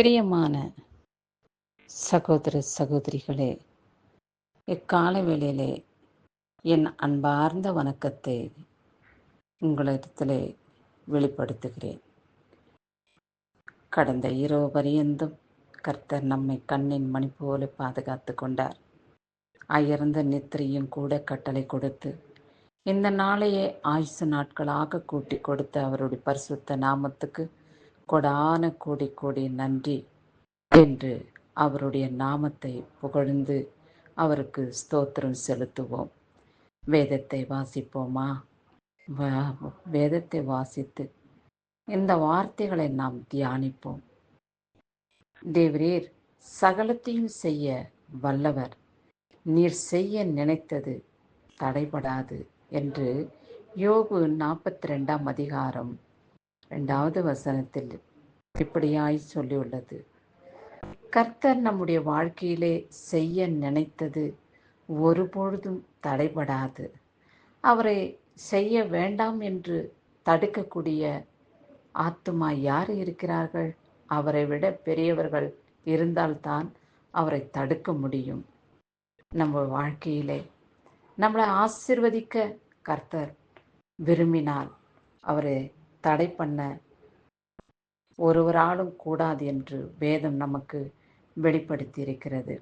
பிரியமான சகோதர சகோதரிகளே இக்கால வேளையிலே என் அன்பார்ந்த வணக்கத்தை உங்களிடத்திலே வெளிப்படுத்துகிறேன். கடந்த இரவு பரியந்தும் கர்த்தர் நம்மை கண்ணின் மணி போல பாதுகாத்து கொண்டார். அயர்ந்த நித்திரையும் கூட கட்டளை கொடுத்து இந்த நாளையே ஆயுசு நாட்களாக கூட்டி கொடுத்த அவருடைய பரிசுத்த நாமத்துக்கு கொடான கோடி கோடி நன்றி என்று அவருடைய நாமத்தை புகழ்ந்து அவருக்கு ஸ்தோத்திரம் செலுத்துவோம். வேதத்தை வாசிப்போமா? வேதத்தை வாசித்து இந்த வார்த்தைகளை நாம் தியானிப்போம். தேவரீர் சகலத்தையும் செய்ய வல்லவர். நீர் செய்ய நினைத்தது தடைபடாது என்று யோகு நாற்பத்தி ரெண்டாம் அதிகாரம் ரெண்டாவது வசனத்தில் இப்படியாய் சொல்லியுள்ளது. கர்த்தர் நம்முடைய வாழ்க்கையிலே செய்ய நினைத்தது ஒருபொழுதும் தடைபடாது. அவரை செய்ய வேண்டாம் என்று தடுக்கக்கூடிய ஆத்துமா யார் இருக்கிறார்கள்? அவரை விட பெரியவர்கள் இருந்தால்தான் அவரை தடுக்க முடியும். நம்ம வாழ்க்கையிலே நம்மளை ஆசிர்வதிக்க கர்த்தர் விரும்பினால் அவரை தடை பண்ண ஒருவராலும் கூடாது என்று வேதம் நமக்கு வெளிப்படுத்தியிருக்கிறது.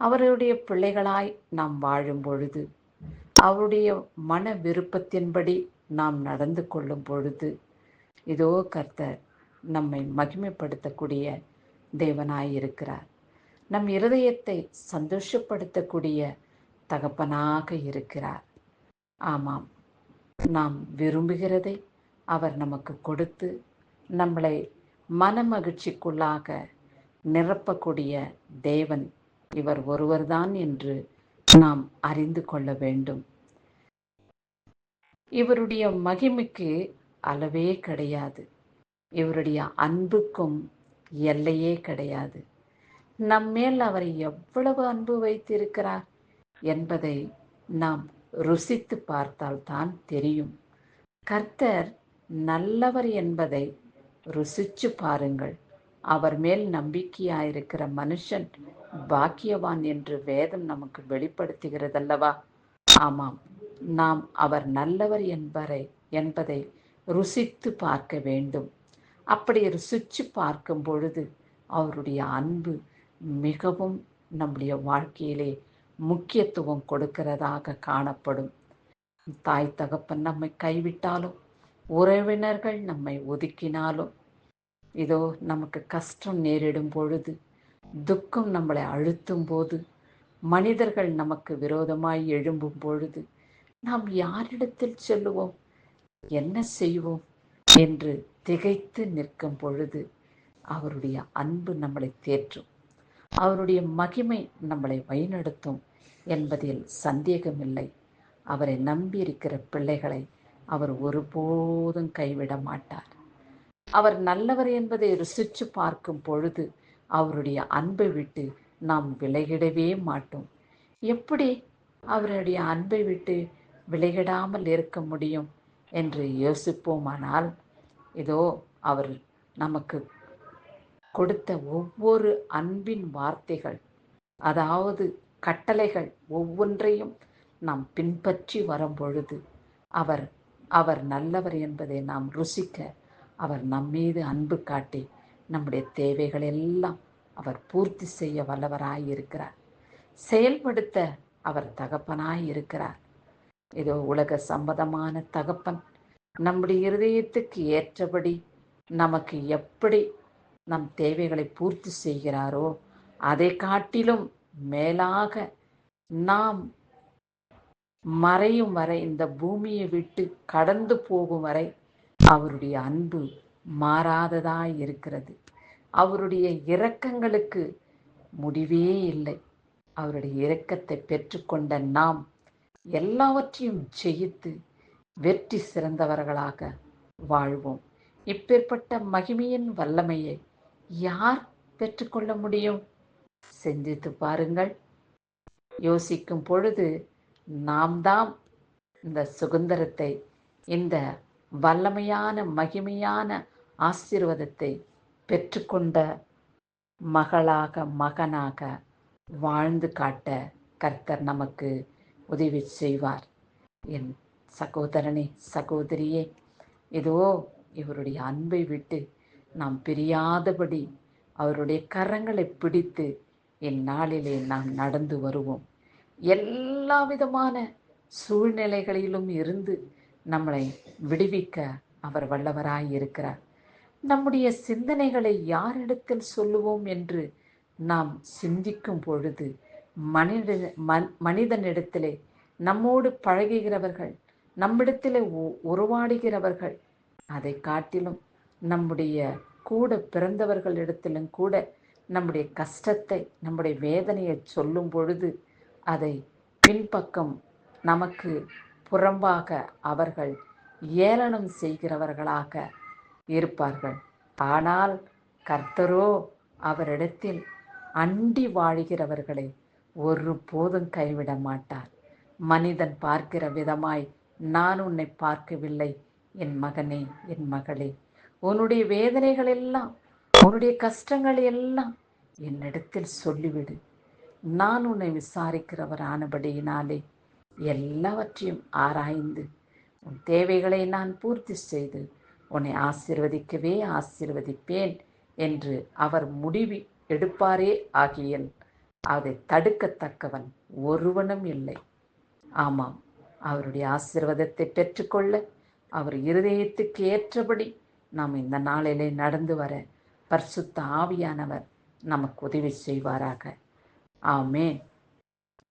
அவருடைய பிள்ளைகளாய் நாம் வாழும் பொழுது அவருடைய மன விருப்பத்தின்படி நாம் நடந்து கொள்ளும் பொழுது இதோ கர்த்தர் நம்மை மகிமைப்படுத்தக்கூடிய தேவனாய் இருக்கிறார் நம் இருதயத்தை சந்தோஷப்படுத்தக்கூடிய தகப்பனாக இருக்கிறார். ஆமாம் நாம் விரும்புகிறதை அவர் நமக்கு கொடுத்து நம்மளை மனமகிழ்ச்சிக்குள்ளாக நிரப்பக்கூடிய தேவன் இவர் ஒருவர்தான் என்று நாம் அறிந்து கொள்ள வேண்டும். இவருடைய மகிமைக்கு அளவே கிடையாது. இவருடைய அன்புக்கும் எல்லையே கிடையாது. நம்மேல் அவர் எவ்வளவு அன்பு வைத்திருக்கிறார் என்பதை நாம் ருசித்து பார்த்தால்தான் தெரியும். கர்த்தர் நல்லவர் என்பதை ருசிச்சு பாருங்கள். அவர் மேல் நம்பிக்கையாயிருக்கிற மனுஷன் பாக்கியவான் என்று வேதம் நமக்கு வெளிப்படுத்துகிறதல்லவா? ஆமாம். நாம் அவர் நல்லவர் என்பரை என்பதை ருசித்து பார்க்க வேண்டும். அப்படி ருசிச்சு பார்க்கும் பொழுது அவருடைய அன்பு மிகவும் நம்முடைய வாழ்க்கையிலே முக்கியத்துவம் கொடுக்கிறதாக காணப்படும். தாய் தகப்பன் நம்மை கைவிட்டாலும் உறவினர்கள் நம்மை ஒதுக்கினாலும் இதோ நமக்கு கஷ்டம் நேரிடும் பொழுது துக்கம் நம்மளை அழுத்தும் போது மனிதர்கள் நமக்கு விரோதமாய் எழும்பும் பொழுது நாம் யாரிடத்தில் செல்லுவோம் என்ன செய்வோம் என்று திகைத்து நிற்கும் பொழுது அவருடைய அன்பு நம்மளை தேற்றும். அவருடைய மகிமை நம்மளை வழிநடத்தும் என்பதில் சந்தேகமில்லை. அவரை நம்பியிருக்கிற பிள்ளைகளை அவர் ஒருபோதும் கைவிட மாட்டார். அவர் நல்லவர் என்பதை ருசிச்சு பார்க்கும் பொழுது அவருடைய அன்பை விட்டு நாம் விலகிடவே மாட்டோம். எப்படி அவருடைய அன்பை விட்டு விலகிடாமல் இருக்க முடியும் என்று யோசிப்போமானால் இதோ அவர் நமக்கு கொடுத்த ஒவ்வொரு அன்பின் வார்த்தைகள் அதாவது கட்டளைகள் ஒவ்வொன்றையும் நாம் பின்பற்றி வரும் பொழுது அவர் அவர் நல்லவர் என்பதை நாம் ருசிக்க அவர் நம்மீது அன்பு காட்டி நம்முடைய தேவைகள் எல்லாம் அவர் பூர்த்தி செய்ய வல்லவராய் இருக்கிறார். செயல்படுத்த அவர் தகப்பனாய் இருக்கிறார். இதோ உலக சம்மதமான தகப்பன் நம்முடைய இருதயத்துக்கு ஏற்றபடி நமக்கு எப்படி நம் தேவைகளை பூர்த்தி செய்கிறாரோ அதை காட்டிலும் மேலாக நாம் மறையும் வரை இந்த பூமியை விட்டு கடந்து போகும் வரை அவருடைய அன்பு மாறாததாய் இருக்கிறது. அவருடைய இரக்கங்களுக்கு முடிவே இல்லை. அவருடைய இரக்கத்தை பெற்றுக்கொண்ட நாம் எல்லாவற்றையும் ஜெயித்து வெற்றி சிறந்தவர்களாக வாழ்வோம். இப்பேற்பட்ட மகிமையின் வல்லமையை யார் பெற்றுக்கொள்ள முடியும்? சிந்தித்து பாருங்கள். யோசிக்கும் பொழுது நாம் தான் இந்த சுதந்திரத்தை இந்த வல்லமையான மகிமையான ஆசீர்வாதத்தை பெற்றுக்கொண்ட மகளாக மகனாக வாழ்ந்து காட்ட கர்த்தர் நமக்கு உதவி செய்வார். என் சகோதரனே சகோதரியே இதோ இவருடைய அன்பை விட்டு நாம் பிரியாதபடி அவருடைய கரங்களை பிடித்து இந்நாளிலே நாம் நடந்து வருவோம். எல்லா விதமான சூழ்நிலைகளிலும் இருந்து நம்மளை விடுவிக்க அவர் வல்லவராய் இருக்கிறார். நம்முடைய சிந்தனைகளை யாரிடத்தில் சொல்லுவோம் என்று நாம் சிந்திக்கும் பொழுது மனித மனிதனிடத்திலே நம்மோடு பழகுகிறவர்கள் நம்மிடத்திலே உருவாடுகிறவர்கள் அதை காட்டிலும் நம்முடைய கூட பிறந்தவர்களிடத்திலும் கூட நம்முடைய கஷ்டத்தை நம்முடைய வேதனையை சொல்லும் பொழுது அதை பின்பக்கம் நமக்கு புறம்பாக அவர்கள் ஏளனம் செய்கிறவர்களாக இருப்பார்கள். ஆனால் கர்த்தரோ அவரிடத்தில் அண்டி வாழுகிறவர்களை ஒரு போதும் கைவிட மாட்டார். மனிதன் பார்க்கிற விதமாய் நான் உன்னை பார்க்கவில்லை என் மகனே என் மகளே. உன்னுடைய வேதனைகள் எல்லாம் உன்னுடைய கஷ்டங்கள் எல்லாம் என்னிடத்தில் சொல்லிவிடு. நான் உன்னை விசாரிக்கிறவர் ஆனபடியினாலே எல்லாவற்றையும் ஆராய்ந்து உன் தேவைகளை நான் பூர்த்தி செய்து உன்னை ஆசிர்வதிக்கவே ஆசீர்வதிப்பேன் என்று அவர் முடிவு எடுப்பாரே ஆகியல் அதை தடுக்கத்தக்கவன் ஒருவனும் இல்லை. ஆமாம் அவருடைய ஆசிர்வாதத்தை பெற்றுக்கொள்ள அவர் இருதயத்துக்கு ஏற்றபடி நாம் இந்த நாளிலே நடந்து வர பரிசுத்த ஆவியானவர் நமக்கு உதவி செய்வாராக. Amém.